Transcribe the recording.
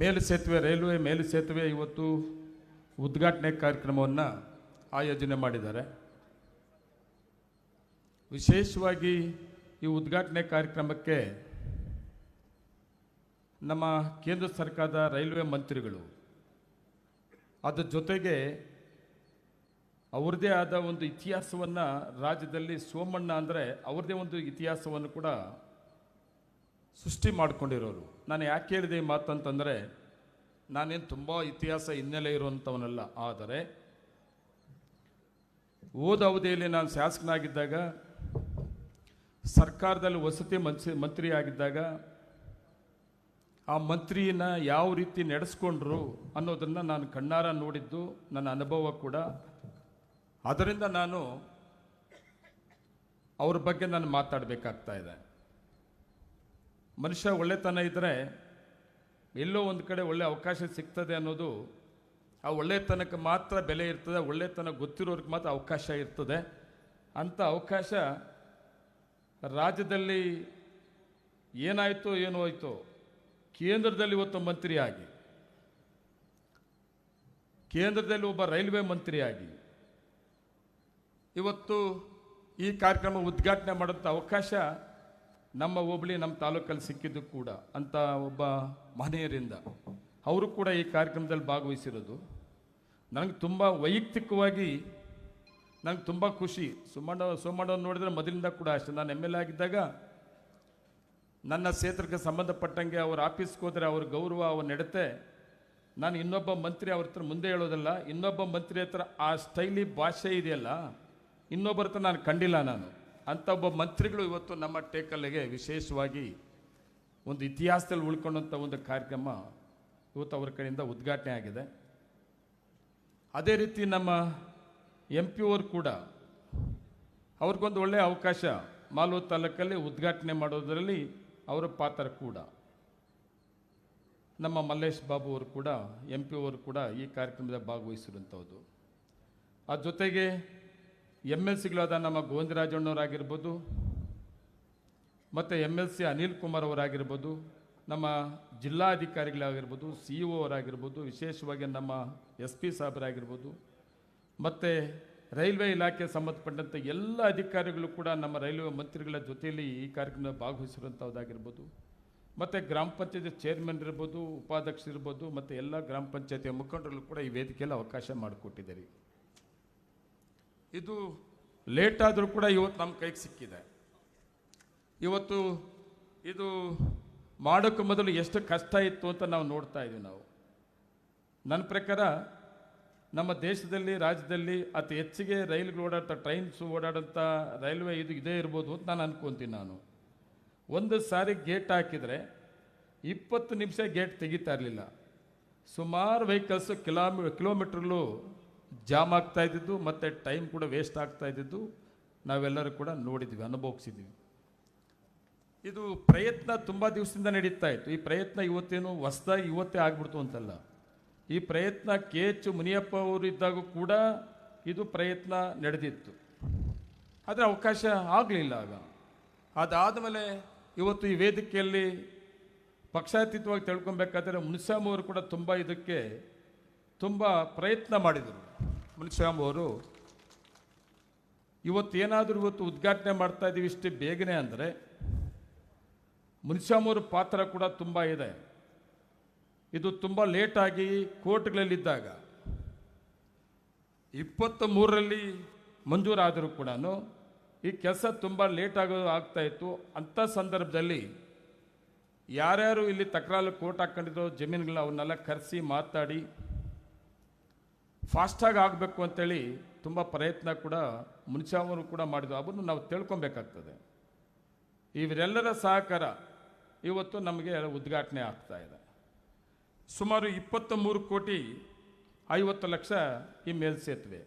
ಮೇಲು ಸೇತುವೆ, ರೈಲ್ವೆ ಮೇಲು ಸೇತುವೆ ಇವತ್ತು ಉದ್ಘಾಟನೆ ಕಾರ್ಯಕ್ರಮವನ್ನು ಆಯೋಜನೆ ಮಾಡಿದ್ದಾರೆ. ವಿಶೇಷವಾಗಿ ಈ ಉದ್ಘಾಟನೆ ಕಾರ್ಯಕ್ರಮಕ್ಕೆ ನಮ್ಮ ಕೇಂದ್ರ ಸರ್ಕಾರದ ರೈಲ್ವೆ ಮಂತ್ರಿಗಳು, ಅದರ ಜೊತೆಗೆ ಅವ್ರದ್ದೇ ಆದ ಒಂದು ಇತಿಹಾಸವನ್ನು ರಾಜ್ಯದಲ್ಲಿ ಸೋಮಣ್ಣ ಅಂದರೆ ಅವ್ರದ್ದೇ ಒಂದು ಇತಿಹಾಸವನ್ನು ಕೂಡ ಸೃಷ್ಟಿ ಮಾಡಿಕೊಂಡಿರೋರು. ನಾನು ಯಾಕೆ ಹೇಳಿದೆ ಈ ಮಾತಂತಂದರೆ, ನಾನೇನು ತುಂಬ ಇತಿಹಾಸ ಹಿನ್ನೆಲೆ ಇರುವಂಥವನಲ್ಲ ಆದರೆ ಓದ ಅವಧಿಯಲ್ಲಿ ನಾನು ಶಾಸಕನಾಗಿದ್ದಾಗ, ಸರ್ಕಾರದಲ್ಲಿ ವಸತಿ ಮಂತ್ರಿ ಮಂತ್ರಿ ಆಗಿದ್ದಾಗ, ಆ ಮಂತ್ರಿನ ಯಾವ ರೀತಿ ನಡೆಸ್ಕೊಂಡ್ರು ಅನ್ನೋದನ್ನು ನಾನು ಕಣ್ಣಾರ ನೋಡಿದ್ದು, ನನ್ನ ಅನುಭವ ಕೂಡ. ಅದರಿಂದ ನಾನು ಅವ್ರ ಬಗ್ಗೆ ನಾನು ಮಾತಾಡಬೇಕಾಗ್ತಾ ಇದೆ. ಮನುಷ್ಯ ಒಳ್ಳೆತನ ಇದ್ದರೆ ಎಲ್ಲೋ ಒಂದು ಕಡೆ ಒಳ್ಳೆ ಅವಕಾಶ ಸಿಗ್ತದೆ ಅನ್ನೋದು ಆ ಒಳ್ಳೆತನಕ್ಕೆ ಮಾತ್ರ ಬೆಲೆ ಇರ್ತದೆ ಒಳ್ಳೆತನ ಗೊತ್ತಿರೋರಿಗೆ ಮಾತ್ರ ಅವಕಾಶ ಇರ್ತದೆ. ಅಂಥ ಅವಕಾಶ ರಾಜ್ಯದಲ್ಲಿ ಏನಾಯಿತು ಏನೋ ಆಯಿತೋ, ಕೇಂದ್ರದಲ್ಲಿ ಇವತ್ತು ಮಂತ್ರಿಯಾಗಿ, ಕೇಂದ್ರದಲ್ಲಿ ಒಬ್ಬ ರೈಲ್ವೆ ಮಂತ್ರಿಯಾಗಿ, ಇವತ್ತು ಈ ಕಾರ್ಯಕ್ರಮ ಉದ್ಘಾಟನೆ ಮಾಡೋಂಥ ಅವಕಾಶ ನಮ್ಮ ಹೋಬಳಿ ನಮ್ಮ ತಾಲೂಕಲ್ಲಿ ಸಿಕ್ಕಿದ್ದು ಕೂಡ ಅಂತ ಒಬ್ಬ ಮಹನೀಯರಿಂದ. ಅವರು ಕೂಡ ಈ ಕಾರ್ಯಕ್ರಮದಲ್ಲಿ ಭಾಗವಹಿಸಿರೋದು. ನನಗೆ ತುಂಬ ವೈಯಕ್ತಿಕವಾಗಿ ನನಗೆ ತುಂಬ ಖುಷಿ. ಸುಮಣ್ಣ ಸೋಮಣ್ಣವ್ರು ನೋಡಿದ್ರೆ ಮೊದಲಿಂದ ಕೂಡ ಅಷ್ಟೇ. ನಾನು ಎಂ ಎಲ್ ಎ ಆಗಿದ್ದಾಗ ನನ್ನ ಕ್ಷೇತ್ರಕ್ಕೆ ಸಂಬಂಧಪಟ್ಟಂಗೆ ಅವ್ರ ಆಫೀಸ್ಗೆ ಹೋದರೆ ಅವ್ರ ಗೌರವ, ಅವ್ರ ನಡತೆ. ನಾನು ಇನ್ನೊಬ್ಬ ಮಂತ್ರಿ ಅವ್ರ ಹತ್ರ ಮುಂದೆ ಹೇಳೋದಲ್ಲ, ಇನ್ನೊಬ್ಬ ಮಂತ್ರಿ ಹತ್ರ ಆ ಸ್ಟೈಲಿ ಭಾಷೆ ಇದೆಯಲ್ಲ, ಇನ್ನೊಬ್ಬರ ಹತ್ರ ನಾನು ಕಂಡಿಲ್ಲ ನಾನು. ಅಂಥ ಒಬ್ಬ ಮಂತ್ರಿಗಳು ಇವತ್ತು ನಮ್ಮ ಟೇಕಲ್ಲಿಗೆ ವಿಶೇಷವಾಗಿ ಒಂದು ಇತಿಹಾಸದಲ್ಲಿ ಉಳ್ಕೊಂಡಂಥ ಒಂದು ಕಾರ್ಯಕ್ರಮ ಇವತ್ತು ಅವ್ರ ಕಡೆಯಿಂದ ಉದ್ಘಾಟನೆ ಆಗಿದೆ. ಅದೇ ರೀತಿ ನಮ್ಮ ಎಂ ಪಿ ಅವರು ಕೂಡ ಅವ್ರಿಗೊಂದು ಒಳ್ಳೆಯ ಅವಕಾಶ ಮಾಲೂರು ತಾಲೂಕಲ್ಲಿ ಉದ್ಘಾಟನೆ ಮಾಡೋದರಲ್ಲಿ ಅವರ ಪಾತ್ರ ಕೂಡ. ನಮ್ಮ ಮಲ್ಲೇಶ್ ಬಾಬು ಅವರು ಕೂಡ ಎಂ ಪಿ ಅವರು ಕೂಡ ಈ ಕಾರ್ಯಕ್ರಮದ ಭಾಗವಹಿಸಿರುವಂಥವ್ರು ಆ ಜೊತೆಗೆ ಎಂ ಎಲ್ ಸಿಗಳಾದ ನಮ್ಮ ಗೋವಿಂದರಾಜಣ್ಣವರಾಗಿರ್ಬೋದು, ಮತ್ತು M L C Anil Kumar ಅವರಾಗಿರ್ಬೋದು ನಮ್ಮ ಜಿಲ್ಲಾಧಿಕಾರಿಗಳಾಗಿರ್ಬೋದು ಸಿ ಇ ಅವರಾಗಿರ್ಬೋದು, ವಿಶೇಷವಾಗಿ ನಮ್ಮ ಎಸ್ ಪಿ ಸಾಹೇಬರಾಗಿರ್ಬೋದು, ಮತ್ತು ರೈಲ್ವೆ ಇಲಾಖೆ ಸಂಬಂಧಪಟ್ಟಂಥ ಎಲ್ಲ ಅಧಿಕಾರಿಗಳು ಕೂಡ ನಮ್ಮ ರೈಲ್ವೆ ಮಂತ್ರಿಗಳ ಜೊತೆಯಲ್ಲಿ ಈ ಕಾರ್ಯಕ್ರಮ ಭಾಗವಹಿಸಿರುವಂಥದ್ದಾಗಿರ್ಬೋದು, ಮತ್ತು ಗ್ರಾಮ ಪಂಚಾಯತಿ ಚೇರ್ಮನ್ ಇರ್ಬೋದು ಉಪಾಧ್ಯಕ್ಷರು ಇರ್ಬೋದು, ಮತ್ತು ಎಲ್ಲ ಗ್ರಾಮ ಪಂಚಾಯತಿಯ ಮುಖಂಡರು ಕೂಡ ಈ ವೇದಿಕೆಯಲ್ಲಿ ಅವಕಾಶ ಮಾಡಿಕೊಟ್ಟಿದ್ದಾರೆ. ಇದು ಲೇಟ್ ಆದರೂ ಕೂಡ ಇವತ್ತು ನಮ್ಮ ಕೈಗೆ ಸಿಕ್ಕಿದೆ. ಇವತ್ತು ಇದು ಮಾಡೋಕ್ಕೆ ಮೊದಲು ಎಷ್ಟು ಕಷ್ಟ ಇತ್ತು ಅಂತ ನಾವು ನೋಡ್ತಾ ಇದ್ದೀವಿ ನಾವು. ನನ್ನ ಪ್ರಕಾರ ನಮ್ಮ ದೇಶದಲ್ಲಿ, ರಾಜ್ಯದಲ್ಲಿ ಅತಿ ಹೆಚ್ಚಿಗೆ ರೈಲ್ಗಳು ಓಡಾಡ್ತಾ ಟ್ರೈನ್ಸ್ ಓಡಾಡೋಂಥ ರೈಲ್ವೆ ಇದು ಇದೇ ಇರ್ಬೋದು ಅಂತ ನಾನು ಅನ್ಕೊತೀನಿ ನಾನು. ಒಂದು ಸಾರಿ ಗೇಟ್ ಹಾಕಿದರೆ ಇಪ್ಪತ್ತು ನಿಮಿಷ ಗೇಟ್ ತೆಗಿತಾ ಇರಲಿಲ್ಲ. ಸುಮಾರು ವೆಹಿಕಲ್ಸು ಕಿಲೋಮೀ ಕಿಲೋಮೀಟ್ರ್ಗಳು ಜಾಮ್ ಆಗ್ತಾ ಇದ್ದಿದ್ದು, ಮತ್ತು ಟೈಮ್ ಕೂಡ ವೇಸ್ಟ್ ಆಗ್ತಾ ಇದ್ದಿದ್ದು, ನಾವೆಲ್ಲರೂ ಕೂಡ ನೋಡಿದ್ವಿ, ಅನುಭವಿಸಿದ್ವಿ. ಇದು ಪ್ರಯತ್ನ ತುಂಬ ದಿವಸದಿಂದ ನಡೀತಾ ಇತ್ತು. ಈ ಪ್ರಯತ್ನ ಇವತ್ತೇನು ಹೊಸ್ದಾಗಿ ಇವತ್ತೇ ಆಗ್ಬಿಡ್ತು ಅಂತಲ್ಲ. ಈ ಪ್ರಯತ್ನ ಕೆ ಎಚ್ ಮುನಿಯಪ್ಪ ಅವರು ಇದ್ದಾಗ ಕೂಡ ಇದು ಪ್ರಯತ್ನ ನಡೆದಿತ್ತು. ಆದರೆ ಅವಕಾಶ ಆಗಲಿಲ್ಲ ಆಗ. ಅದಾದಮೇಲೆ ಇವತ್ತು ಈ ವೇದಿಕೆಯಲ್ಲಿ ಪಕ್ಷಾತೀತವಾಗಿ ತಿಳ್ಕೊಬೇಕಾದ್ರೆ ಮುನಿಸ್ವಾಮಿ ಅವರು ಕೂಡ ತುಂಬ ಇದಕ್ಕೆ ತುಂಬ ಪ್ರಯತ್ನ ಮಾಡಿದರು. ಮುನಿಸ್ವಾಮಿ ಅವರು ಇವತ್ತು ಏನಾದರೂ ಇವತ್ತು ಉದ್ಘಾಟನೆ ಮಾಡ್ತಾ ಇದ್ದೀವಿ ಇಷ್ಟೇ ಬೇಗನೆ ಅಂದರೆ ಮುನಿಸ್ವಾಮಿ ಅವರ ಪಾತ್ರ ಕೂಡ ತುಂಬ ಇದೆ. ಇದು ತುಂಬ ಲೇಟಾಗಿ ಕೋರ್ಟ್ಗಳಲ್ಲಿದ್ದಾಗ ಇಪ್ಪತ್ತ ಮೂರರಲ್ಲಿ ಮಂಜೂರಾದರೂ ಕೂಡ ಈ ಕೆಲಸ ತುಂಬ ಲೇಟ್ ಆಗೋ ಆಗ್ತಾ ಇತ್ತು. ಅಂಥ ಸಂದರ್ಭದಲ್ಲಿ ಯಾರ್ಯಾರು ಇಲ್ಲಿ ತಕರಾರು ಕೋರ್ಟ್ ಹಾಕ್ಕೊಂಡಿರೋ ಜಮೀನುಗಳನ್ನ ಅವನ್ನೆಲ್ಲ ಕರೆಸಿ ಮಾತಾಡಿ ಫಾಸ್ಟಾಗಿ ಆಗಬೇಕು ಅಂತೇಳಿ ತುಂಬ ಪ್ರಯತ್ನ ಕೂಡ ಮುನ್ಸಾಮರು ಕೂಡ ಮಾಡಿದ್ರು. ಅದನ್ನು ನಾವು ತಿಳ್ಕೊಬೇಕಾಗ್ತದೆ. ಇವರೆಲ್ಲರ ಸಹಕಾರ ಇವತ್ತು ನಮಗೆ ಉದ್ಘಾಟನೆ ಆಗ್ತಾ ಇದೆ. ಸುಮಾರು ಇಪ್ಪತ್ತ ಮೂರು ಕೋಟಿ ಐವತ್ತು ಲಕ್ಷ ಈ ಮೇಲ್ಸೇತುವೆ